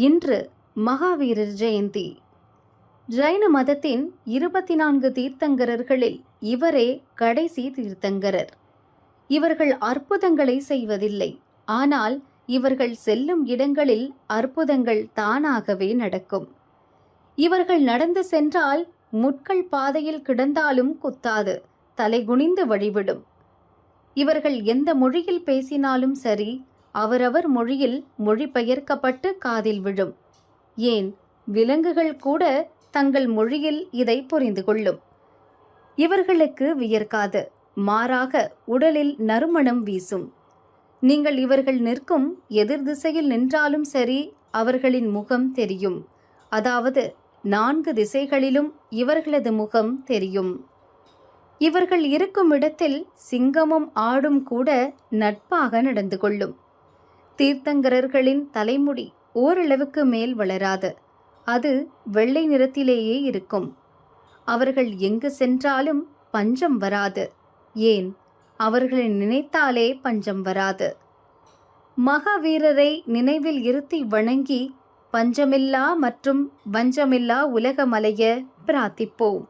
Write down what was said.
இன்று மகாவீரர் ஜெயந்தி. ஜைன மதத்தின் இருபத்தி நான்கு தீர்த்தங்கரர்களில் இவரே கடைசி தீர்த்தங்கரர். இவர்கள் அற்புதங்களை செய்வதில்லை. ஆனால் இவர்கள் செல்லும் இடங்களில் அற்புதங்கள் தானாகவே நடக்கும். இவர்கள் நடந்து சென்றால் முட்கள் பாதையில் கிடந்தாலும் குத்தாது தலைகுனிந்து வழிவிடும். இவர்கள் எந்த மொழியில் பேசினாலும் சரி அவரவர் மொழியில் மொழிபெயர்க்கப்பட்டு காதில் விழும். ஏன்? விலங்குகள் கூட தங்கள் மொழியில் இதை புரிந்து கொள்ளும். இவர்களுக்கு வியர்க்காது. மாறாக உடலில் நறுமணம் வீசும். நீங்கள் இவர்கள் நிற்கும் எதிர் திசையில் நின்றாலும் சரி அவர்களின் முகம் தெரியும். அதாவது நான்கு திசைகளிலும் இவர்களது முகம் தெரியும். இவர்கள் இருக்கும் இடத்தில் சிங்கமும் ஆடும் கூட நட்பாக நடந்து கொள்ளும். தீர்த்தங்கரர்களின் தலைமுடி ஓரளவுக்கு மேல் வளராது. அது வெள்ளை நிறத்திலேயே இருக்கும். அவர்கள் எங்கு சென்றாலும் பஞ்சம் வராது. ஏன்? அவர்களை நினைத்தாலே பஞ்சம் வராது. மகாவீரரை நினைவில் இருத்தி வணங்கி பஞ்சமில்லா மற்றும் வஞ்சமில்லா உலகமலைய பிரார்த்திப்போம்.